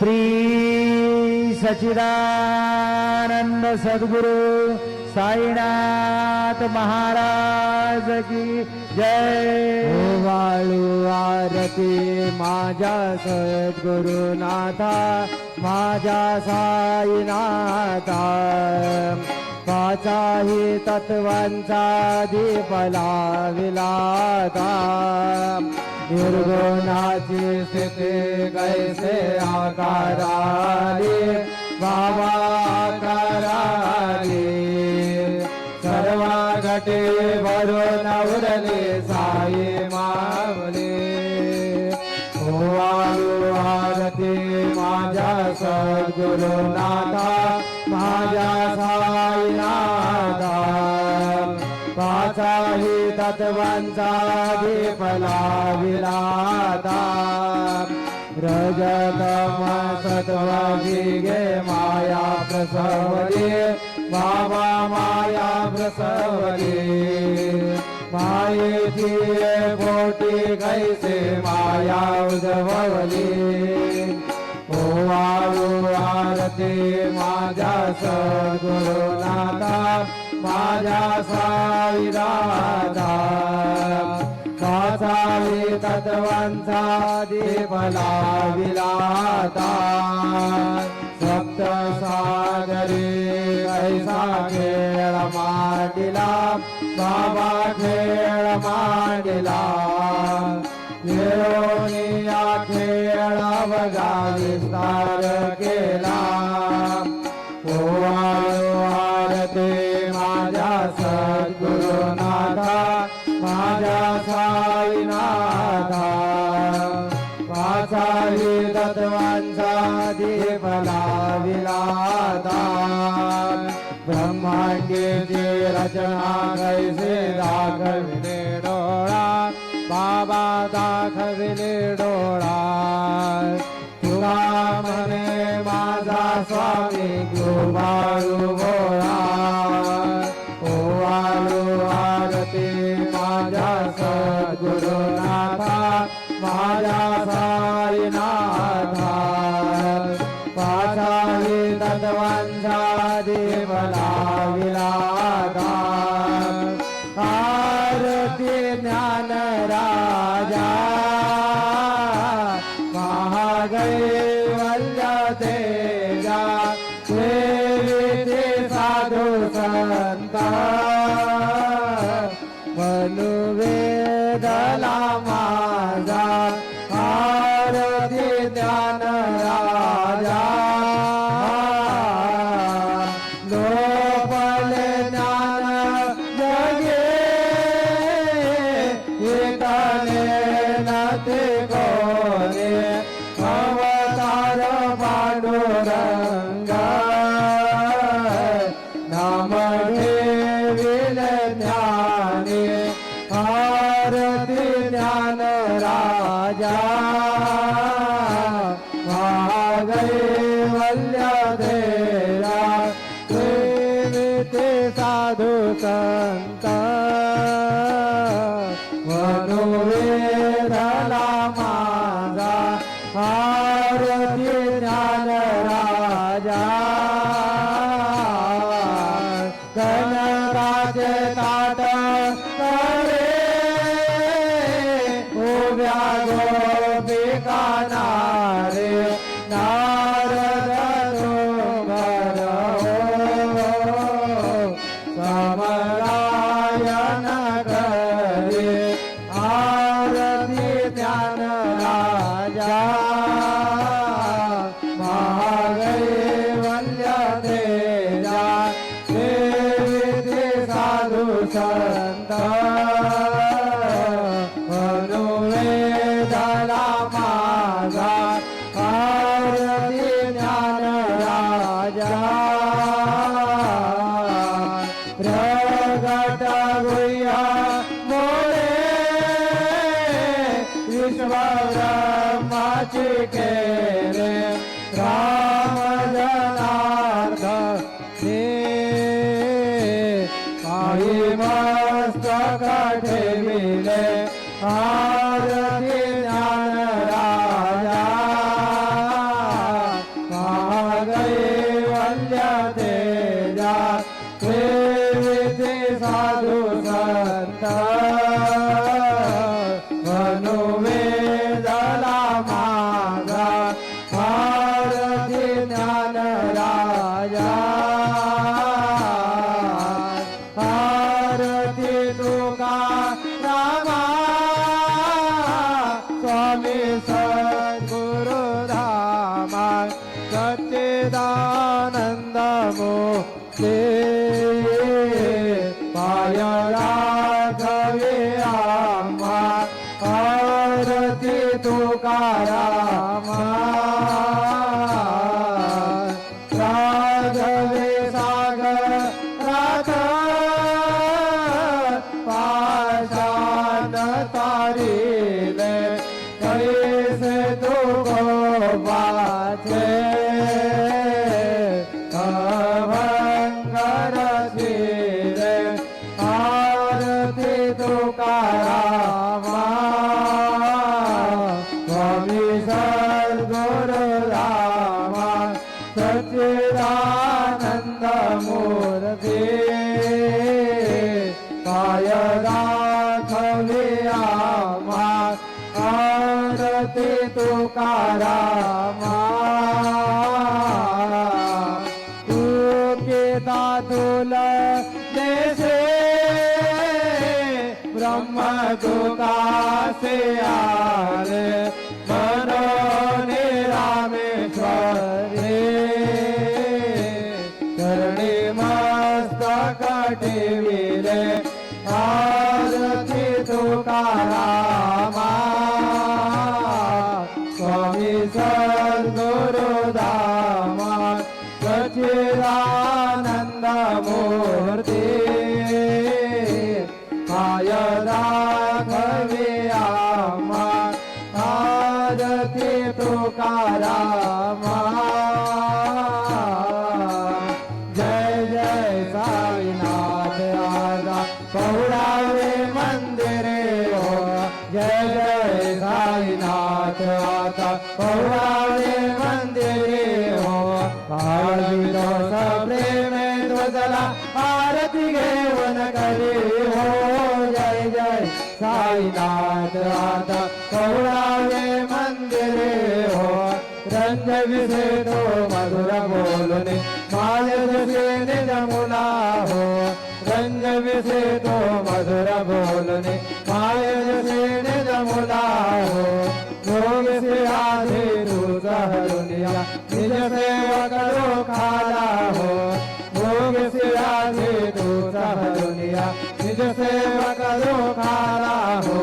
श्री सचिदानंद सद्गुरु साईनाथ महाराज की जय। वाळू आरती माझ्या सद्गुरुनाथा माझ्या साईनाथा. पाचाही तत्वांचा दीपला विलाता. निर्गुणाची स्थिती कैसे आकाराली बाबा सर्वांचा दीप लाविलाता रजतम सत्वाची गे माया प्रसवले बाबा माया प्रसवले मायेची पोटी कैसे माया उजवली. ओ आरती माझ्या सद्गुरुनाथा माझ्या साईराधा साई तत्वांचा देवला विलाता। सप्त सागरे ऐसा खेळ मांडिला बाबा खेळ मांडिला। येऊनिया खेळ बघा विस्तार केला। ओवाळू कैसे दाखविले डोळा. बाबा दाखविले डोळा. तुला म्हणे माझा स्वामी गोबाळू गोळा રાજા রে গো आरती काही मस्तक ठेविले आ दाखवे आम्हा आरती तुकारामा तू केता तुला देसे ब्रह्म दुकासे आले साईनाथ आता मंदिरे हो. काळविलो प्रेम ध्वजला आरती घेऊन करी हो. जय जय. साईनाथ आता पौरावे मंदिरे हो. रंग विसे तो मधुर बोलने माझे जसे निज हो. रंग विसे तो मधुर बोलने माय जसे हो. भोग से आधे तू हरुनिया निज सेवक खाला हो। भोग से आधे तू हरुनिया निज सेवक खाला हो।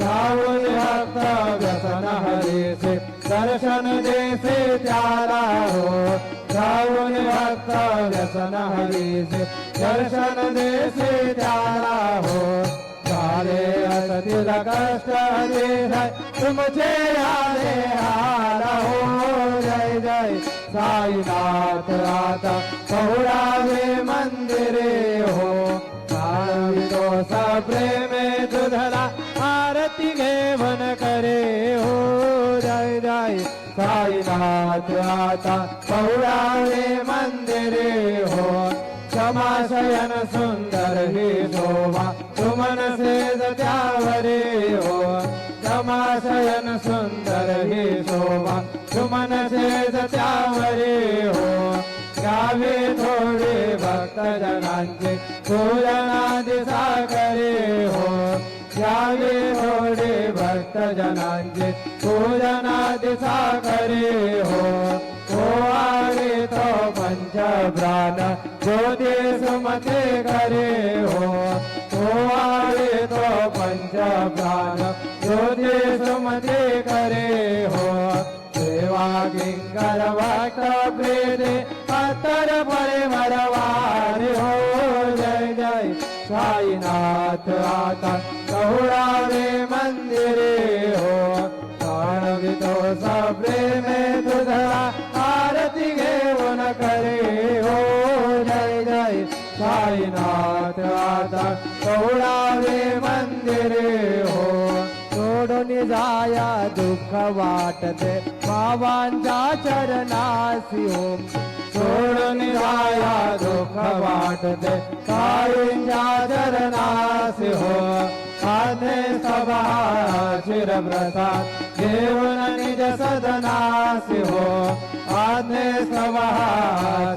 गाऊन भक्त व्यसन हरे से दर्शन दे से त्याला हो। गाऊन भक्त व्यसन हरे से दर्शन दे से त्याला हो। आले असतील कष्ट दे तुमचे आले आला हो जय जय. साईनाथ आता पौरावे मंदिरे हो. तो प्रेमे तुझला आरती घेवन करे हो. जय जय. साईनाथ आता पौरावे मंदिरे हो. समाशयन सुंदर ही शोभा. मनसे त्यावरे हो। क्षमाशयन सुंदर ही शोभा। तुमन से त्यावरे हो। गावे थोडे भक्त जनांचे। पूजनादि सागरे हो। गावे थोडे भक्त जनांचे। पूजनादि सागरे हो। तो आगे तो पंच प्राण ज्योती सुमते करे हो। तो तो पंच प्राण ज्योती करे हो. सेवा किंकर भक्त प्रेरे अतर परे मरवार हो. जय जय साईनाथ आता कहुरावे मंदिरे हो. ताणवितो प्रेमे तुझला आरती घेऊन करे हो. जय जय साईनाथ आता कहुरावे मंदिर हो. सोडून जाया दुःख वाटते. बाबांच्या चरणासी हो. सोडून जाया दुःख वाटते. काळींच्या चरणासी हो. आधे सभा चिरप्रसाद देवन निज सदनासी हो. आधे सभा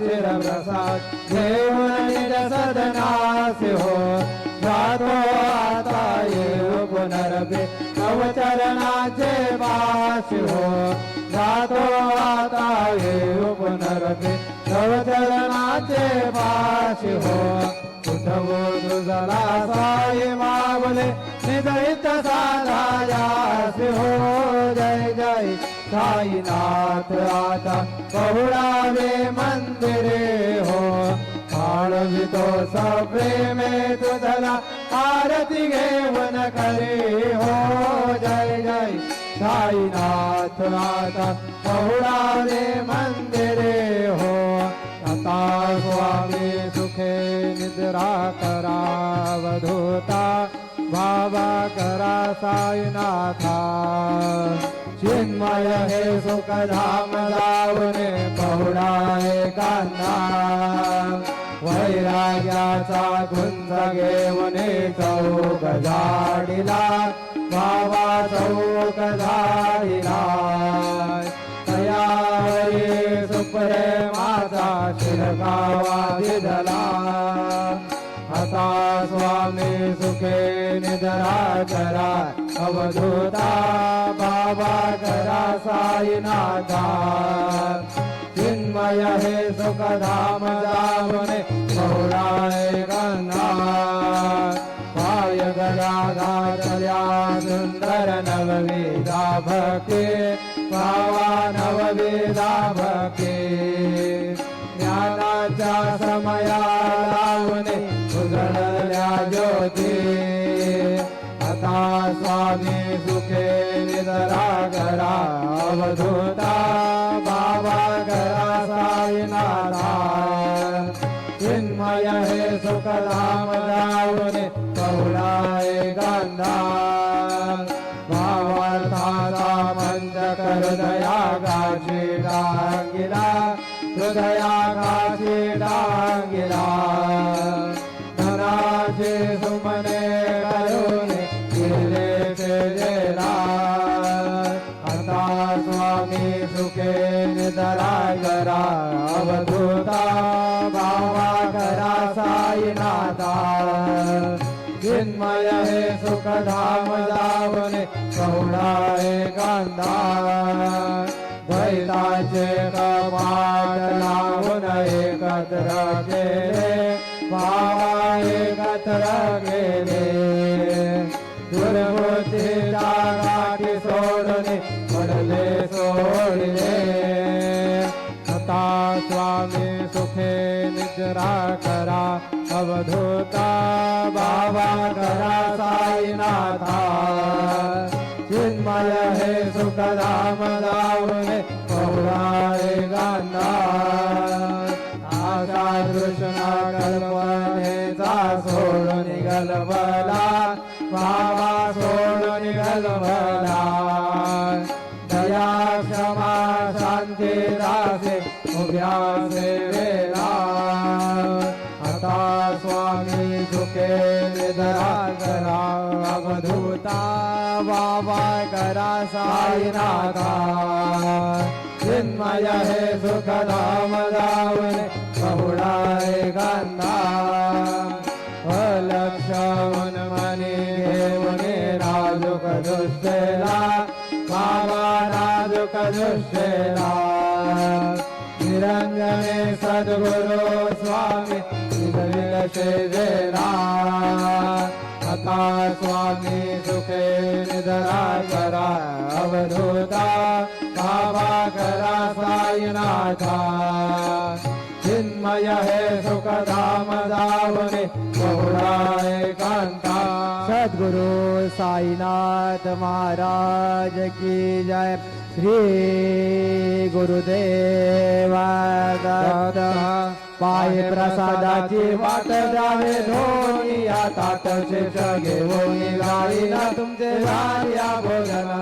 चिरप्रसाद देवन निज सदनासी हो. जातो आता येऊ पुनरपे नवचरणाचे वास हो. जातो आता येऊ पुनरपे नवचरणाचे वास हो. उठवो तुझला साई मावले. निदयित साधायासी हो. जय जय. साईनाथ आता बहुळावे मंदिरे हो. आळवितो सप्रेमे तुझला आरती घेवन करे हो. जय जय. साईनाथ आता पहुडावे मंदिरे हो. आता स्वामी सुखे निद्रा करावधूता बाबा करा साईनाथा. चिन्मय हे सुखधाम लावणे पहुडाए कांदा वैराग्याचा गुंज घेऊन चौक झाडिला बाबा चौक झाडिला तयारी सुप्रेमाचा शिरकावा दिदला. आता स्वामी सुखे निधरा करा. अवधूता बाबा करा साईनाथा. चिन्मय हे सुखधाम दामने गौराय गंगा पाय गदाधार्या सुंदर नववेदा भके पावा नववेदा भके. ज्ञानाच्या समया लावणे उजळल्या ज्योती. आता स्वामी सुखे निदरा करा अवधूता बाबा करा चिन्मय हे सुखधाम जावने कौलाय गांधा भावार्थाचा पंच हृदया गाची डांगिला हृदया गाची डांगिला धनाचे सुमने करुणे किल्ले फेजेला आता स्वामी सुखे निधरा करा होता भावा करा साईनाथा चिन्मय हे सुखधाम जावने हे कांदा भैताचे कपाट लावून एकत्र केले भावा एकत्र केले. निद्रा करा अवधूता बाबा करा साईनाथा. चिन्मय हे सुखधाम जावने पौराय गांधा. आशा कल्पने कल्पनेचा सोडून गलबला बाबा सोडून गलबला दया क्षमा शांती दासे उभ्या सेवे के निधरा करा अवधूता बाबा करा साईनाथा। चिन्मय हे सुखधाम जावने बहुडाय गंधा। लक्षण मनी घेवने राजुक दुष्टेला बाबा राजुक दुष्टेला निरंजने सद्गुरु स्वामी निधविल शेजेला आता स्वामी सुखे निधरा करा अवधूता बाबा करा साईनाथा चिन्मय हे सुखधाम जावने बहुडाय कांता सद्गुरु साईनाथ महाराज की जय। श्री गुरुदेवा दत्त। पाय प्रसादाची वाट जावे धोनी या ताट शेष घेऊन गाईला तुमचे या भोजना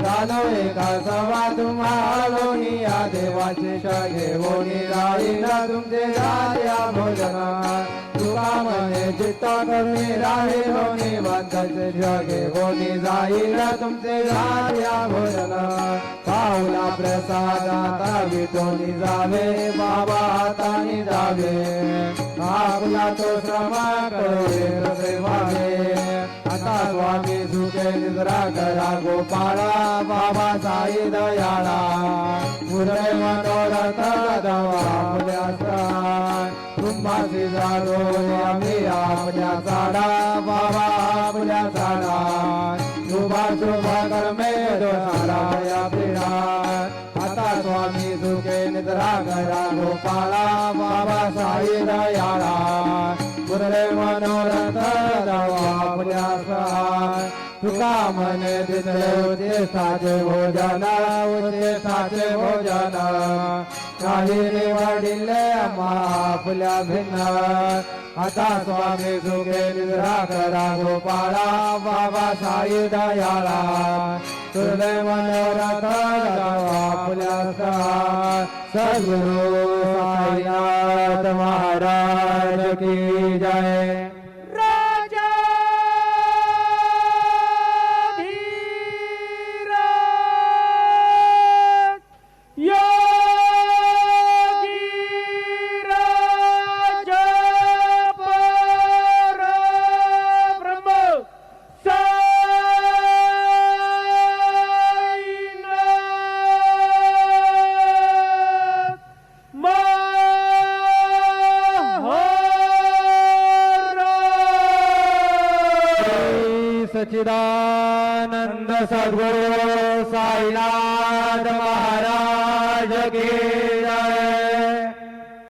जाणव एका सवा तुम्हालोनी या देवाचे घेऊन गाईला तुमचे या भोजना तुका म्हणे चित्ता कमी राहे लोणी बांधाचे जगे होनी जाईल तुमचे या भोजना पाहुला प्रसाद आता विटोनी जावे बाबा हातानी जावे. आपला तो श्रमा करोडे कसे व्हावे आता स्वामी सुखे निद्रा करा गोपाळा बाबा साई दयाळा. पुरे मनोरथ जागो आम्ही आपल्या झाडा बाबा आपल्या झाडा शुभा शुभ कर्मे दोषाला या आता स्वामी सुखे निद्रा करा गोपाळा तुका मने दिले उद्देशाचे भोजना उद्देशाचे भोजना काही निवडिले आम्हा आपल्या भिन्न आता स्वामी सुखे निद्रा करा गोपाळा बाबा साई दयाळा तुझे मनोरथ आपल्या सद्गुरु साईनाथ महाराज की जय.